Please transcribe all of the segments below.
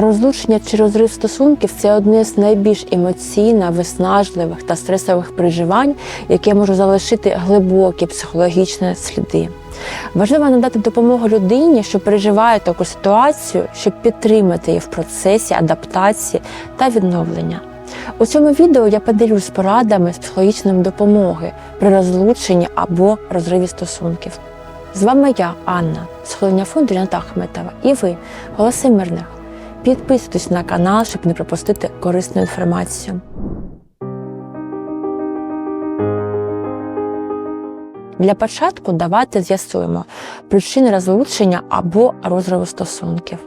Розлучення чи розрив стосунків це одне з найбільш емоційно виснажливих та стресових переживань, яке може залишити глибокі психологічні сліди. Важливо надати допомогу людині, що переживає таку ситуацію, щоб підтримати її в процесі адаптації та відновлення. У цьому відео я поділюсь порадами з психологічної допомоги при розлученні або розриві стосунків. З вами я, Анна, схилення фонду Ріната Ахметова, і ви, голоси мирних. Підписуйтесь на канал, щоб не пропустити корисну інформацію. Для початку давайте з'ясуємо причини розлучення або розриву стосунків.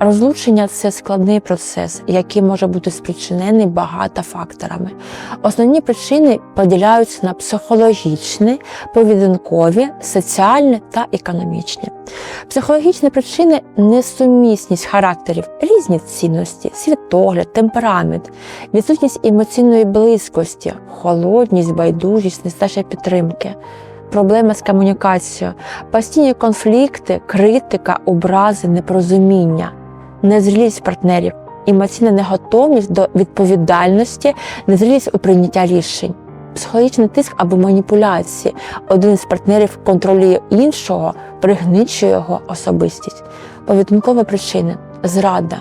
Розлучення це складний процес, який може бути спричинений багато факторами. Основні причини поділяються на психологічні, поведінкові, соціальні та економічні. Психологічні причини несумісність характерів, різні цінності, світогляд, темперамент, відсутність емоційної близькості, холодність, байдужість, нестача підтримки. Проблеми з комунікацією, постійні конфлікти, критика, образи, непорозуміння, незрілість партнерів, емоційна неготовність до відповідальності, незрілість у прийняття рішень, психологічний тиск або маніпуляції. Один з партнерів контролює іншого, пригничує його особистість. Поведінкові причини зрада.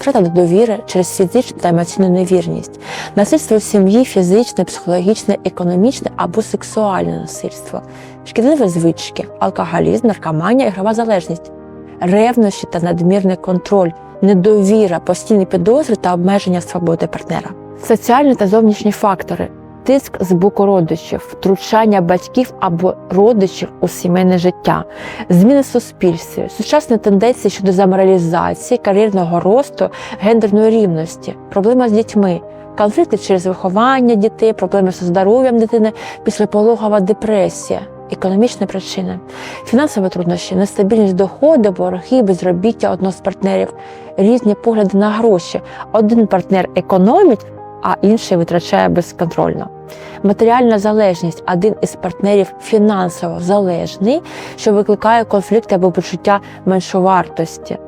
Втрата довіри через фізичну та емоційну невірність, насильство в сім'ї, фізичне, психологічне, економічне або сексуальне насильство, шкідливі звички, алкоголізм, наркоманія, ігрова залежність, ревнощі та надмірний контроль, недовіра, постійні підозри та обмеження свободи партнера, соціальні та зовнішні фактори. Тиск з боку родичів, втручання батьків або родичів у сімейне життя, зміни в суспільстві, сучасні тенденції щодо заморалізації, кар'єрного росту, гендерної рівності, проблеми з дітьми, конфлікти через виховання дітей, проблеми зі здоров'ям дитини, післяпологова депресія, економічні причини, фінансові труднощі, нестабільність доходу, борги, безробіття одного з партнерів, різні погляди на гроші. Один партнер економить а інший витрачає безконтрольно. Матеріальна залежність один із партнерів фінансово залежний, що викликає конфлікти або почуття меншовартості.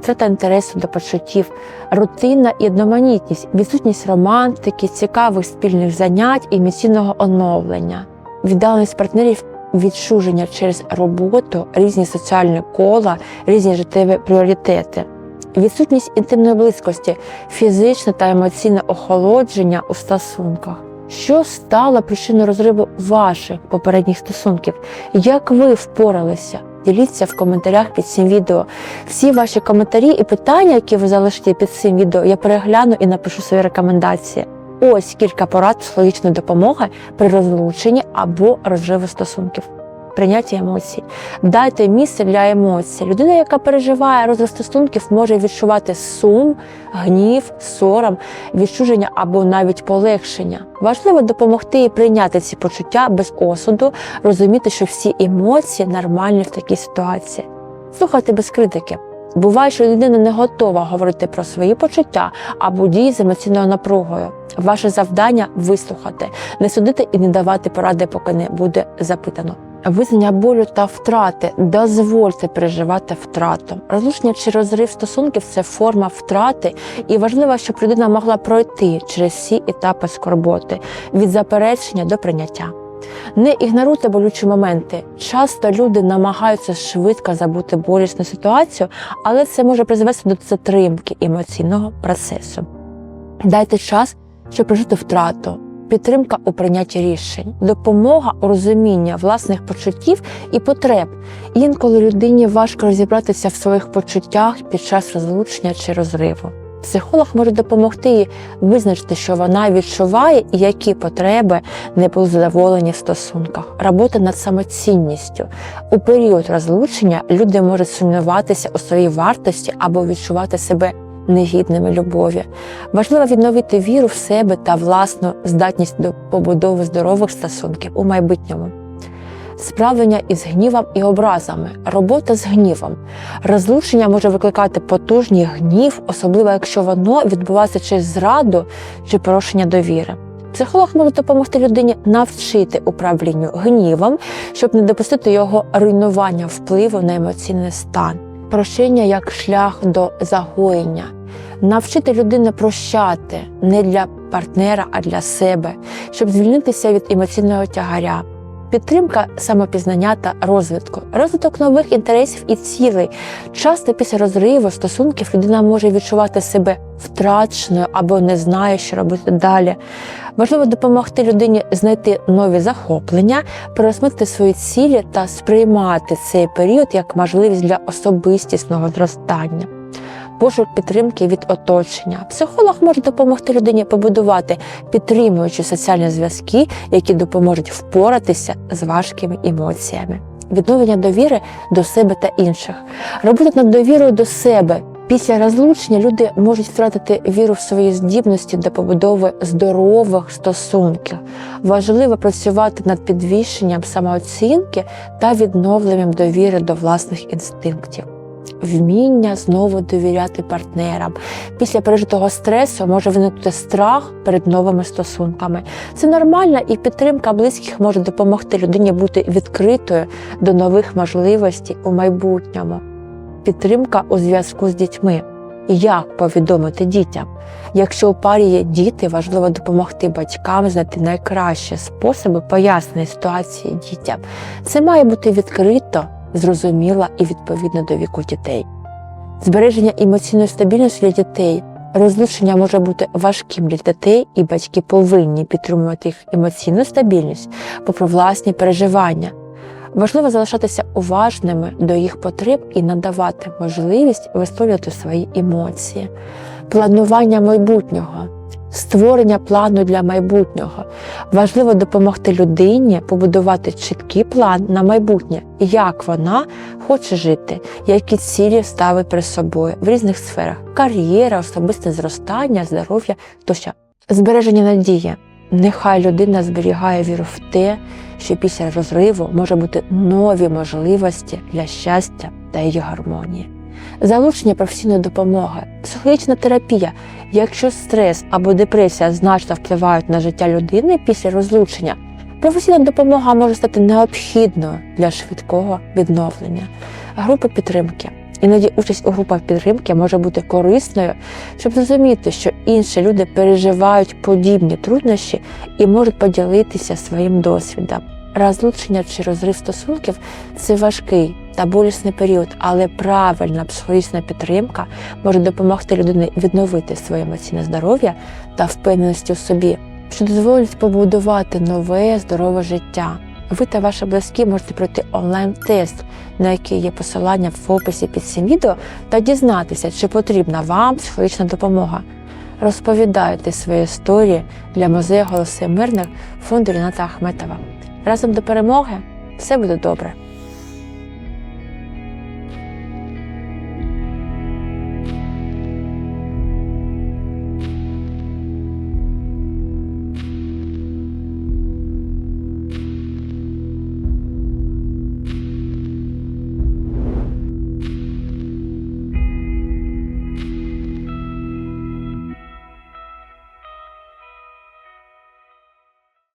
Втрата інтересу до почуттів, рутинна і одноманітність, відсутність романтики, цікавих спільних занять і емоційного оновлення, віддаленість партнерів відчуження через роботу, різні соціальні кола, різні життєві пріоритети відсутність інтимної близькості, фізичне та емоційне охолодження у стосунках. Що стало причиною розриву ваших попередніх стосунків? Як ви впоралися? Діліться в коментарях під цим відео. Всі ваші коментарі і питання, які ви залишите під цим відео, я перегляну і напишу свої рекомендації. Ось кілька порад психологічної допомоги при розлученні або розриву стосунків прийняття емоцій. Дайте місце для емоцій. Людина, яка переживає розрив стосунків, може відчувати сум, гнів, сором, відчуження або навіть полегшення. Важливо допомогти і прийняти ці почуття без осуду, розуміти, що всі емоції нормальні в такій ситуації. Слухайте без критики. Буває, що людина не готова говорити про свої почуття або дії з емоційною напругою. Ваше завдання вислухати, не судити і не давати поради, поки не буде запитано. Визнання болю та втрати. Дозвольте переживати втрату. Розлучення чи розрив стосунків це форма втрати, і важливо, щоб людина могла пройти через всі етапи скорботи від заперечення до прийняття. Не ігноруйте болючі моменти. Часто люди намагаються швидко забути болісну ситуацію, але це може призвести до затримки емоційного процесу. Дайте час, щоб прожити втрату підтримка у прийнятті рішень, допомога у розумінні власних почуттів і потреб. Інколи людині важко розібратися в своїх почуттях під час розлучення чи розриву. Психолог може допомогти їй визначити, що вона відчуває і які потреби не були задоволені в стосунках. Робота над самоцінністю. У період розлучення люди можуть сумніватися у своїй вартості або відчувати себе негідними любові. Важливо відновити віру в себе та власну здатність до побудови здорових стосунків у майбутньому. Справлення із гнівом і образами, робота з гнівом. Розлучення може викликати потужний гнів, особливо якщо воно відбувається через зраду чи порушення довіри. Психолог може допомогти людині навчити управлінню гнівом, щоб не допустити його руйнування впливу на емоційний стан. Прощення як шлях до загоєння. Навчити людину прощати не для партнера, а для себе, щоб звільнитися від емоційного тягаря. Підтримка самопізнання та розвитку, розвиток нових інтересів і цілей. Часто після розриву стосунків людина може відчувати себе втраченою або не знає, що робити далі. Важливо допомогти людині знайти нові захоплення, переосмислити свої цілі та сприймати цей період як можливість для особистісного зростання. Пошук підтримки від оточення. Психолог може допомогти людині побудувати підтримуючі соціальні зв'язки, які допоможуть впоратися з важкими емоціями. Відновлення довіри до себе та інших. Робота над довірою до себе. Після розлучення люди можуть втратити віру в свої здібності до побудови здорових стосунків. Важливо працювати над підвищенням самооцінки та відновленням довіри до власних інстинктів. Вміння знову довіряти партнерам. Після пережитого стресу може виникнути страх перед новими стосунками. Це нормально, і підтримка близьких може допомогти людині бути відкритою до нових можливостей у майбутньому. Підтримка у зв'язку з дітьми. Як повідомити дітям? Якщо у парі є діти, важливо допомогти батькам знайти найкращі способи пояснення ситуації дітям. Це має бути відкрито, зрозуміло і відповідно до віку дітей. Збереження емоційної стабільності для дітей. Розлучення може бути важким для дітей, і батьки повинні підтримувати їх емоційну стабільність попри власні переживання. Важливо залишатися уважними до їх потреб і надавати можливість висловлювати свої емоції, планування майбутнього, створення плану для майбутнього. Важливо допомогти людині побудувати чіткий план на майбутнє, як вона хоче жити, які цілі ставить перед собою в різних сферах кар'єра, особисте зростання, здоров'я тощо. Збереження надії. Нехай людина зберігає віру в те, що після розриву може бути нові можливості для щастя та її гармонії. Залучення професійної допомоги, психологічна терапія. Якщо стрес або депресія значно впливають на життя людини після розлучення, професійна допомога може стати необхідною для швидкого відновлення. Групи підтримки. Іноді участь у групах підтримки може бути корисною, щоб зрозуміти, що інші люди переживають подібні труднощі і можуть поділитися своїм досвідом. Розлучення чи розрив стосунків це важкий та болісний період, але правильна психологічна підтримка може допомогти людині відновити своє емоційне здоров'я та впевненість у собі, що дозволить побудувати нове здорове життя. Ви та ваші близькі можете пройти онлайн-тест, на який є посилання в описі під цим відео, та дізнатися, чи потрібна вам психологічна допомога. Розповідайте свої історії для музею голоси мирних фонду Ріната Ахметова. Разом до перемоги все буде добре.